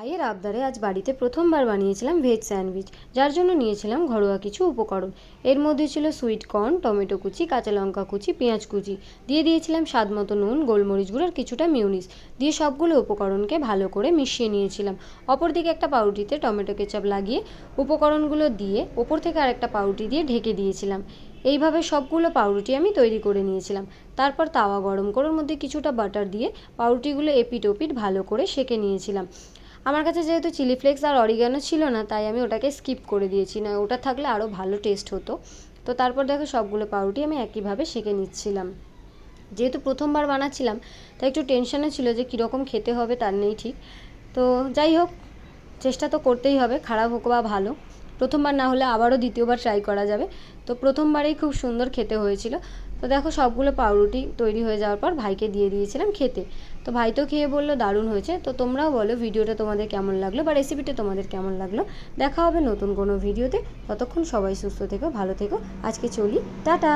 ভাইয়ের আবদারে আজ বাড়িতে প্রথমবার বানিয়েছিলাম ভেজ স্যান্ডউইচ, যার জন্য নিয়েছিলাম ঘরোয়া কিছু উপকরণ। এর মধ্যে ছিল সুইট কর্ন, টমেটো কুচি, কাঁচা লঙ্কা কুচি, পেঁয়াজ কুচি। দিয়ে দিয়েছিলাম স্বাদ মতো নুন, গোলমরিচ গুঁড়ো আর কিছুটা মিউনিস। দিয়ে সবগুলো উপকরণকে ভালো করে মিশিয়ে নিয়েছিলাম। অপরদিকে একটা পাউরুটিতে টমেটো কেচাপ লাগিয়ে উপকরণগুলো দিয়ে ওপর থেকে আরেকটা পাউরুটি দিয়ে ঢেকে দিয়েছিলাম। এইভাবে সবগুলো পাউরুটি আমি তৈরি করে নিয়েছিলাম। তারপর তাওয়া গরম করে ওর মধ্যে কিছুটা বাটার দিয়ে পাউরুটিগুলো এপিট ওপিট ভালো করে সেঁকে নিয়েছিলাম। আমার কাছে যেহেতু চিলি ফ্লেক্স আর অরিগানো ছিল না, তাই আমি ওটাকে স্কিপ করে দিয়েছি। না, ওটা থাকলে আরও ভালো টেস্ট হতো। তো তারপর দেখো সবগুলো পাউরুটি আমি একইভাবে সেঁকে নিচ্ছিলাম। যেহেতু প্রথমবার বানাচ্ছিলাম, তাই একটু টেনশনে ছিল যে কীরকম খেতে হবে, তার নেই ঠিক। তো যাই হোক, চেষ্টা তো করতেই হবে, খারাপ হোক বা ভালো। প্রথমবার না হলে আবারও দ্বিতীয়বার ট্রাই করা যাবে। তো প্রথমবারেই খুব সুন্দর খেতে হয়েছিল। তো দেখো সবগুলো পাউরুটি তৈরি হয়ে যাওয়ার পর ভাইকে দিয়ে দিয়েছিলাম খেতে। তো ভাই তো খেয়ে বলল, দারুণ হয়েছে। তো তোমরাও বলো ভিডিওটা তোমাদের কেমন লাগল বা রেসিপিটা তোমাদের কেমন লাগল। দেখা হবে নতুন কোনো ভিডিওতে। ততক্ষণ সবাই সুস্থ থেকো, ভালো থেকো। আজকে চলি। টাটা!